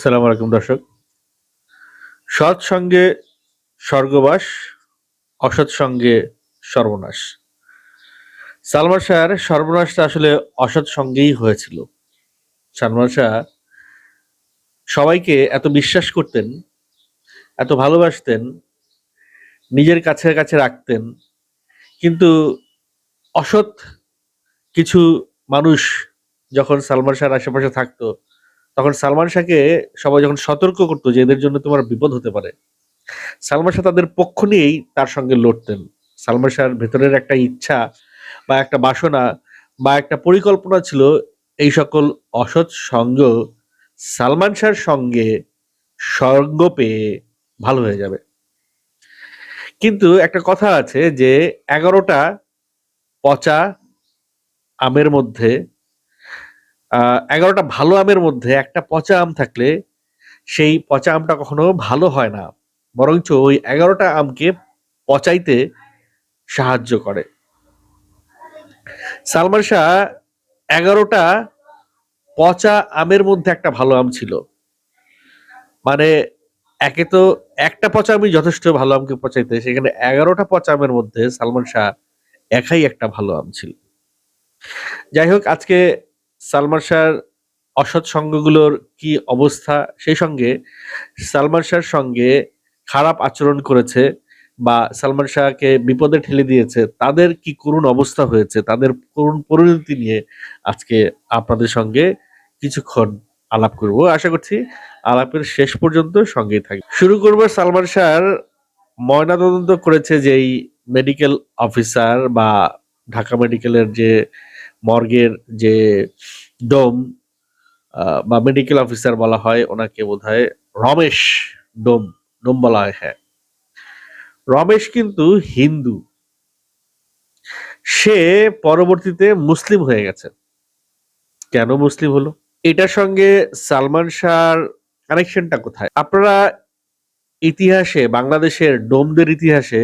আসসালামু আলাইকুম, দর্শক। সৎ সঙ্গে স্বর্গবাস, অসৎ সঙ্গে সর্বনাশ। সালমান শাহর সর্বনাশটা আসলে অসৎ সঙ্গেই হয়েছিল। সালমান শাহ সবাইকে এত বিশ্বাস করতেন, এত ভালোবাসতেন, নিজের কাছে কাছে রাখতেন। কিন্তু অসৎ কিছু মানুষ যখন সালমান শাহর আশেপাশে থাকতো তখন সালমান শাহকে সবাই যখন সতর্ক করতো যে এদের জন্য তোমার বিপদ হতে পারে, সালমান শাহ তাদের পক্ষ নিয়েই তার সঙ্গে লড়তেন। সালমান শাহর ভেতরের একটা ইচ্ছা বা একটা বাসনা বা একটা পরিকল্পনা ছিল, এই সকল অসৎ সঙ্গ সালমান শাহর সঙ্গে সঙ্গ পেয়ে ভালো হয়ে যাবে। কিন্তু একটা কথা আছে যে, এগারোটা পচা আমের মধ্যে এগারোটা ভালো আমের মধ্যে একটা পচা আম থাকলে সেই পচা আমটা কখনো ভালো হয় না। বরঞ্চ ওই এগারোটা আমকে পচাইতে সাহায্য করে। সালমান শাহ, এগারোটা পচা আমের মধ্যে একটা ভালো আম ছিল। মানে একে তো একটা পচা আমি যথেষ্ট ভালো আমকে পচাইতে, সেখানে এগারোটা পচা আমের মধ্যে সালমান শাহ একাই একটা ভালো আম ছিল। যাই হোক, আজকে সালমান শাহর অসৎ সঙ্গগুলোর কি অবস্থা? সেই সঙ্গে সালমান শাহর সঙ্গে খারাপ আচরণ করেছে বা সালমান শাহকে বিপদে ঠেলে দিয়েছে, তাদের কি করুণ অবস্থা হয়েছে? তাদের করুণ পরিণতি নিয়ে আজকে আপনাদের সঙ্গে কিছুক্ষণ আলাপ করব। আশা করছি আলাপের শেষ পর্যন্ত সঙ্গেই থাকবে। শুরু করব সালমান শাহর ময়নাতদন্ত করেছে যেই মেডিকেল অফিসার বা ঢাকা মেডিকেলের যে মর্গের যে ডোম বা মেডিকেল অফিসার বলা হয়, ওনাকে বোধ হয় রমেশ ডোম ডোম বলা হয়। হ্যাঁ রমেশ কিন্তু হিন্দু। সে পরবর্তীতে মুসলিম হয়ে গেছে। কেন মুসলিম হলো? এটার সঙ্গে সালমান শাহর কানেকশনটা কোথায়? আপনারা ইতিহাসে, বাংলাদেশের ডোমদের ইতিহাসে,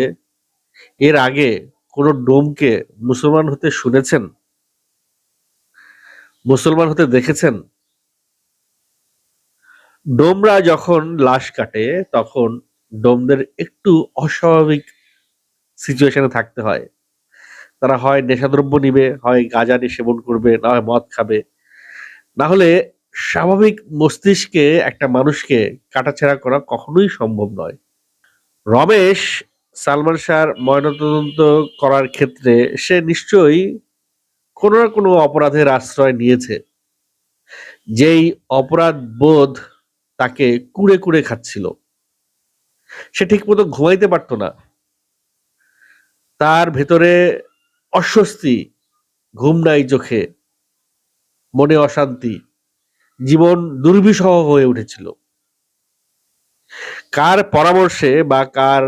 এর আগে কোনো ডোমকে মুসলমান হতে শুনেছেন? মুসলমান হতে দেখেছেন? ডোমরা যখন লাশ কাটে, তখন ডোমদের একটু অস্বাভাবিক সিচুয়েশনে থাকতে হয়। তারা হয় নেশাদ্রব্য নিবে, হয় গাঁজা নিয়ে সেবন করবে, না হয় মদ খাবে। না হলে স্বাভাবিক মস্তিষ্কে একটা মানুষকে কাটাছেড়া করা কখনোই সম্ভব নয়। রমেশ সালমান শাহর ময়নাতদন্ত করার ক্ষেত্রে সে নিশ্চয়ই কোনো না কোনো অপরাধের আশ্রয় নিয়েছে। যেই অপরাধ বোধ তাকে কুড়ে কুড়ে খাচ্ছিল। সে ঠিকমতো ঘুমাইতে পারতো না। তার ভেতরে অস্বস্তি, ঘুম নাই চোখে, মনে অশান্তি, জীবন দুর্বিষহ হয়ে উঠেছিল। কার পরামর্শে বা কার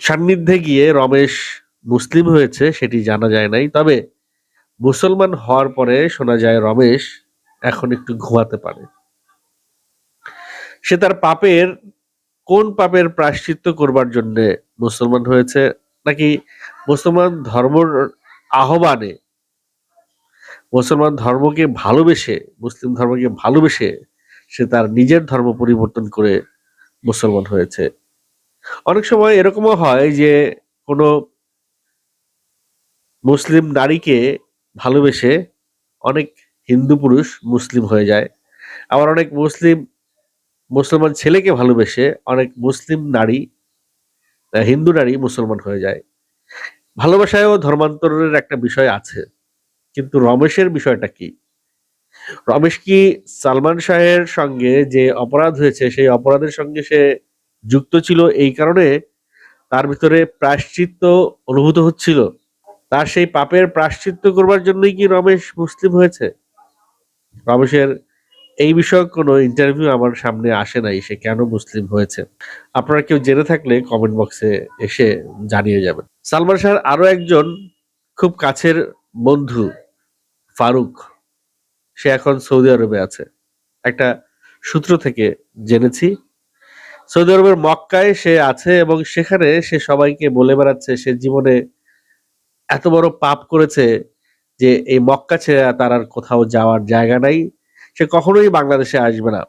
সান্নিধ্যে গিয়ে রমেশ মুসলিম হয়েছে, সেটি জানা যায় নাই। তবে মুসলমান হওয়ার পরে শোনা যায় রমেশ এখন একটু ঘুমাতে পারে। সে তার পাপের, কোন পাপের প্রায়শ্চিত্ত করবার জন্য মুসলমান হয়েছে, নাকি মুসলমান ধর্মর আহ্বানে? মুসলমান ধর্মকে ভালোবেসে, মুসলিম ধর্মকে ভালোবেসে সে তার নিজের ধর্ম পরিবর্তন করে মুসলমান হয়েছে। অনেক সময় এরকমও হয় যে কোনো মুসলিম নারীকে ভালোবেসে অনেক হিন্দু পুরুষ মুসলিম হয়ে যায়। আবার অনেক মুসলিম, মুসলমান ছেলেকে ভালোবেসে অনেক মুসলিম নারী হিন্দু নারী মুসলমান হয়ে যায়। ভালোবাসায়ও ধর্মান্তরের একটা বিষয় আছে, কিন্তু রমেশের বিষয়টা কি? রমেশ কি সালমান শাহের সঙ্গে যে অপরাধ হয়েছে, সেই অপরাধের সঙ্গে সে যুক্ত ছিল এই কারণে? তার ভিতরে প্রায়শ্চিত্ত অনুভূত হচ্ছিল? তার সেই পাপের প্রাশ্চিত্য করবার জন্যই কি রমেশ মুসলিম হয়েছে? রমেশের এই বিষয়ক কোনো ইন্টারভিউ আমার সামনে আসে নাই, সে কেন মুসলিম হয়েছে? আপনারা কেউ জেনে থাকলে কমেন্ট বক্সে এসে জানিয়ে যাবেন। সালমান শাহর আরও একজন খুব কাছের বন্ধু, ফারুক, সে এখন সৌদি আরবে আছে। একটা সূত্র থেকে জেনেছি। সৌদি আরবের মক্কায় সে আছে এবং সেখানে সে সবাইকে বলে বেড়াচ্ছে, সে জীবনে এত বড় পাপ করেছে যে এই মক্কা ছেড়ে তার আর কোথাও যাওয়ার জায়গা নাই। সে কখনোই বাংলাদেশে আসবে না।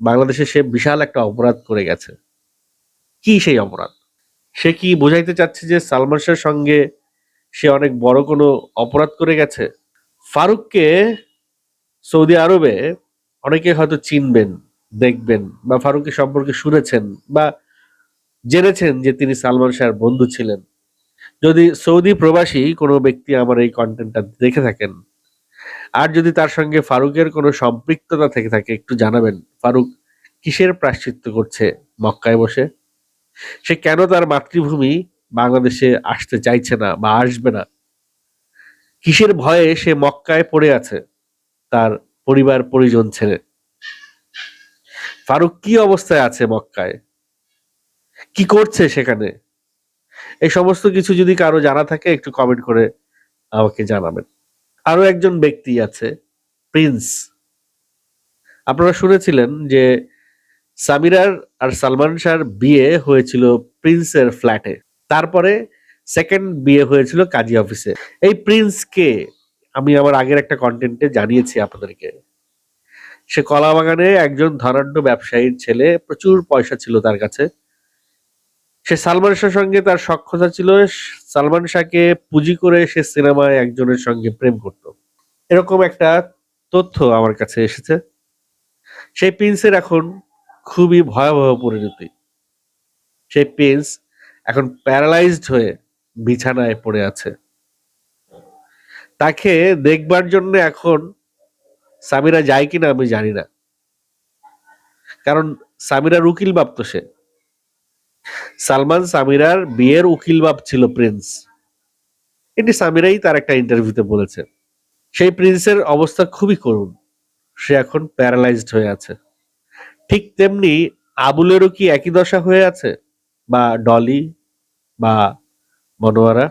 বাংলাদেশে সে বিশাল একটা অপরাধ করে গেছে। কি সেই অপরাধ? সে কি বোঝাইতে চাচ্ছে যে সালমান শাহের সঙ্গে সে অনেক বড় কোনো অপরাধ করে গেছে? ফারুককে সৌদি আরবে অনেকে হয়তো চিনবেন, দেখবেন বা ফারুকের সম্পর্কে শুনেছেন বা জেনেছেন যে তিনি সালমান শাহের বন্ধু ছিলেন। যদি সৌদি প্রবাসী কোনো ব্যক্তি আমার এই কন্টেন্টটা দেখে থাকেন, আর যদি তার সঙ্গে ফারুকের কোনো সম্পৃক্ততা থেকে থাকে, একটু জানাবেন, ফারুক কিসের প্রাশ্চিত্য করছে মক্কায় বসে? সে কেন তার মাতৃভূমি বাংলাদেশে আসতে চাইছে না বা আসবে না? কিসের ভয়ে সে মক্কায় পড়ে আছে তার পরিবার পরিজন ছেড়ে? ফারুক কি অবস্থায় আছে মক্কায়? কি করছে সেখানে? এই সমস্ত কিছু যদি কারও জানা থাকে, একটু কমেন্ট করে আমাকে জানাবেন। আরও একজন ব্যক্তি আছে, প্রিন্স। আপনারা শুনেছিলেন যে সামিরার আর সালমান শাহর বিয়ে হয়েছিল প্রিন্সের ফ্ল্যাটে তারপরে সেকেন্ড বিয়ে হয়েছিল কাজী অফিসে। এই প্রিন্স কে? আমি আমার আগের একটা কন্টেন্টে জানিয়েছি আপনাদেরকে। সে কলাবাগানে একজন ধনাঢ্য ব্যবসায়ীর ছেলে, প্রচুর পয়সা ছিল তার কাছে। সে সালমান শাহর সঙ্গে তার সক্ষতা ছিল। সালমান শাহকে পুঁজি করে সে সিনেমায় একজনের সঙ্গে প্রেম করত। এরকম একটা তথ্য আমার কাছে এসেছে। সেই প্রিন্সের এখন খুবই ভয়াবহ পরিণতি। সেই প্রিন্স এখন প্যারালাইজড হয়ে বিছানায় পড়ে আছে। তাকে দেখবার জন্য এখন সামিরা যায় কিনা আমি জানি না। কারণ সামিরা উকিল বাপ তো সে। সালমান সামিরার বিয়ের উকিল বাপ ছিল প্রিন্স। এটি সামিরাই তার একটা ইন্টারভিউতে বলেছে। সেই প্রিন্সের অবস্থা খুবই করুণ। সে এখন প্যারালাইজড হয়ে আছে। ঠিক তেমনি আবুলেরও কি একই দশা হয়ে আছে? বা ডলি বা মনোয়ারা?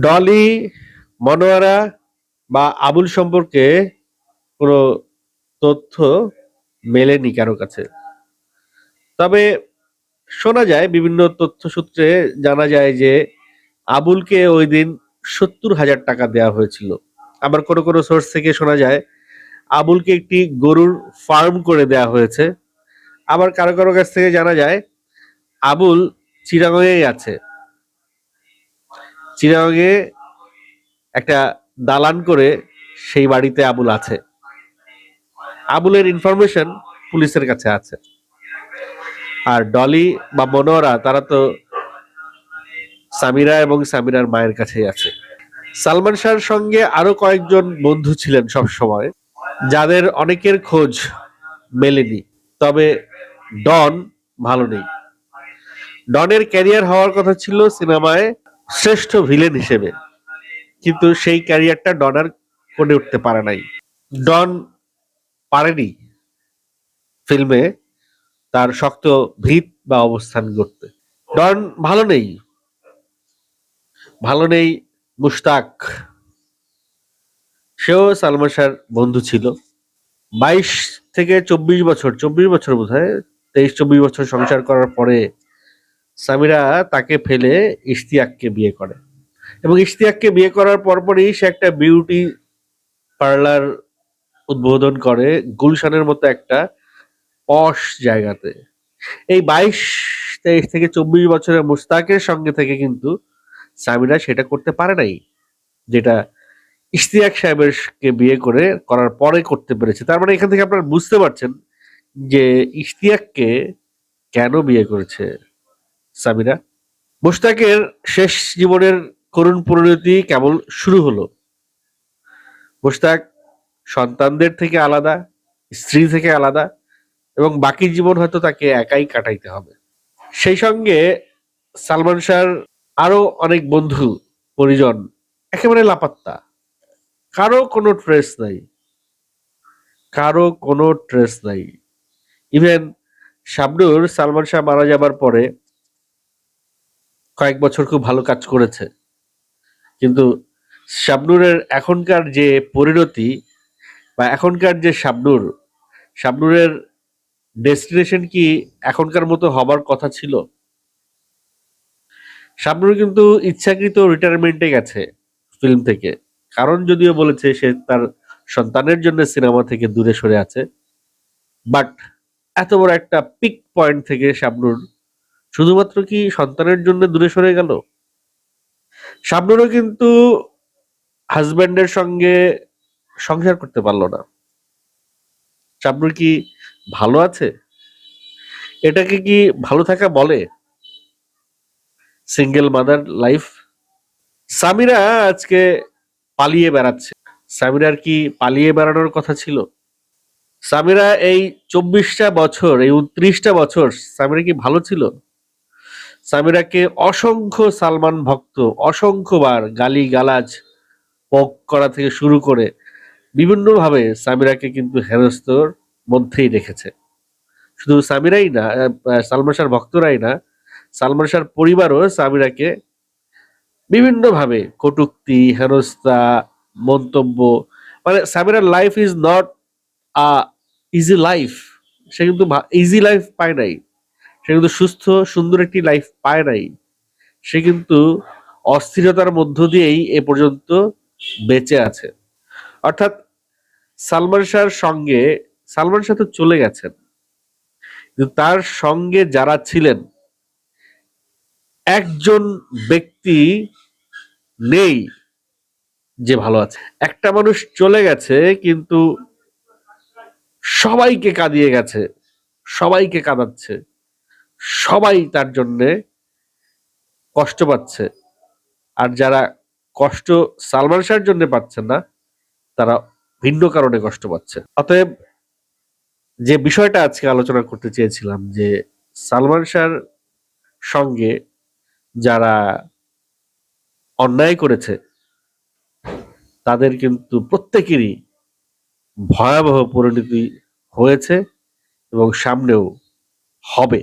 ডলি, মনোয়ারা বা আবুল সম্পর্কে কোনো তথ্য মেলেনি কারও কাছে। তবে শোনা যায়, বিভিন্ন তথ্য সূত্রে জানা যায় যে আবুলকে ওই দিন সত্তর হাজার টাকা দেওয়া হয়েছিল। আবার কোনো কোনো সোর্স থেকে শোনা যায়, আবুলকে একটি গরুর ফার্ম করে দেওয়া হয়েছে। আবার কারও কারও কাছ থেকে জানা যায়, আবুল চিরাগঙ্গেই আছে। চিরাগঙ্গে একটা দালান করে সেই বাড়িতে আবুল আছে। আবুলের ইনফরমেশন পুলিশের কাছে আছে। আর ডলি বা মনোরা তারা তো সামিরা এবং সামিরার মায়ের কাছেই আছে। সালমান শাহর সঙ্গে আরও কয়েকজন বন্ধু ছিলেন সব সময় যাদের অনেকের খোঁজ মেলেনি, তবে ডন ভালো নেই। ডনের ক্যারিয়ার হওয়ার কথা ছিল সিনেমায় শ্রেষ্ঠ ভিলেন হিসেবে, কিন্তু সেই ক্যারিয়ারটা ডন আর করে উঠতে পারে নাই। ডন পারেনি ফিল্মে তার শক্ত ভিত বা অবস্থান করতে ডন ভালো নেই। ভালো নেই মুশতাক। সেও সালমান শাহর বন্ধু ছিল। বাইশ থেকে চব্বিশ বছর চব্বিশ বছর বোধ হয় তেইশ, চব্বিশ বছর সংসার করার পরে সামিরা তাকে ফেলে ইশতিয়াককে বিয়ে করে। এবং ইশতিয়াককে বিয়ে করার পরপরই সে একটা বিউটি পার্লার উদ্বোধন করে, গুলশানের মতো একটা পশ জায়গাতে। এই বাইশ তেইশ থেকে চব্বিশ বছরের মুস্তাকের সঙ্গে থেকে কিন্তু সামিরা সেটা করতে পারে নাই, যেটা ইশতিয়াক সাহেবের কে বিয়ে করে করার পরে করতে পেরেছে। তার মানে এখান থেকে আপনারা বুঝতে পারছেন যে ইশতিয়াককে কেন বিয়ে করেছে সামিরা? মুস্তাকের শেষ জীবনের করুণ পরিণতি কেবল শুরু হলো? মুস্তাক সন্তানদের থেকে আলাদা, স্ত্রী থেকে আলাদা এবং বাকি জীবন হয়তো তাকে একাই কাটাইতে হবে। সেই সঙ্গে সালমান শাহর আরও অনেক বন্ধু, পরিজন একেবারে লাপাত্তা। কারও কোনো ট্রেস নাই। কারও কোনো ট্রেস নাই। ইভেন শাবনুর সালমান শাহ মারা যাবার পরে কয়েক বছর খুব ভালো কাজ করেছে। কিন্তু শাবনুরের এখনকার যে পরিণতি বা এখনকার যে শাবনুর, শাবনুরের ডেস্টিনেশন কি এখনকার মতো হবার কথা ছিল? শাবনুর কিন্তু ইচ্ছাকৃত রিটায়ারমেন্টে গেছে ফিল্ম থেকে। কারণ যদিও বলেছে সে তার সন্তানের জন্য সিনেমা থেকে দূরে সরে আছে। বাট এত বড় একটা পিক পয়েন্ট থেকে শাবনুর শুধুমাত্র কি সন্তানের জন্য দূরে সরে গেল? শাবনুরও কিন্তু হাজব্যান্ডের সঙ্গে সংসার করতে পারল না। শাবনুর কি ভালো আছে? এটাকে কি ভালো থাকা বলে? সিঙ্গেল মাদার লাইফ সামিরা আজকে পালিয়ে বেড়াচ্ছে। সামিরার কি পালিয়ে বেড়ানোর কথা ছিল? সামিরা এই চব্বিশটা বছর, এই উনত্রিশটা বছর সামিরা কি ভালো ছিল? সামিরাকে অসংখ্য সালমান ভক্ত, অসংখ্যবার গালি গালাজ পক করা থেকে শুরু করে বিভিন্নভাবে সামিরাকে কিন্তু হেনস্তর মধ্যেই রেখেছে। শুধু সামিরাই না সালমান শাহর ভক্তরাই না, সালমান শাহর পরিবারও সামিরাকে বিভিন্নভাবে কটুক্তি, হেনস্থা, মন্তব্য মানে সামিরার life is not a easy life say কিন্তু ইজি লাইফ পায় নাই। সে কিন্তু সুস্থ, সুন্দর একটি লাইফ পায় নাই। সে কিন্তু অস্থিরতার মধ্য দিয়েই এ পর্যন্ত বেঁচে আছে। অর্থাৎ সালমান শাহর সঙ্গে সালমান শাহ তো চলে গেছেন। কিন্তু তার সঙ্গে যারা ছিলেন, একজন ব্যক্তি নেই যে ভালো আছে। একটা মানুষ চলে গেছে, কিন্তু সবাইকে কাঁদিয়ে গেছে, সবাইকে কাঁদাচ্ছে, সবাই তার জন্যে কষ্ট পাচ্ছে। আর যারা কষ্ট সালমান শাহর জন্য পাচ্ছে না, তারা ভিন্ন কারণে কষ্ট পাচ্ছে। অতএব যে বিষয়টা আজকে আলোচনা করতে চেয়েছিলাম, যে সালমান শাহর সঙ্গে যারা অন্যায় করেছে, তাদের কিন্তু প্রত্যেকেরই ভয়াবহ পরিণতি হয়েছে এবং সামনেও হবে।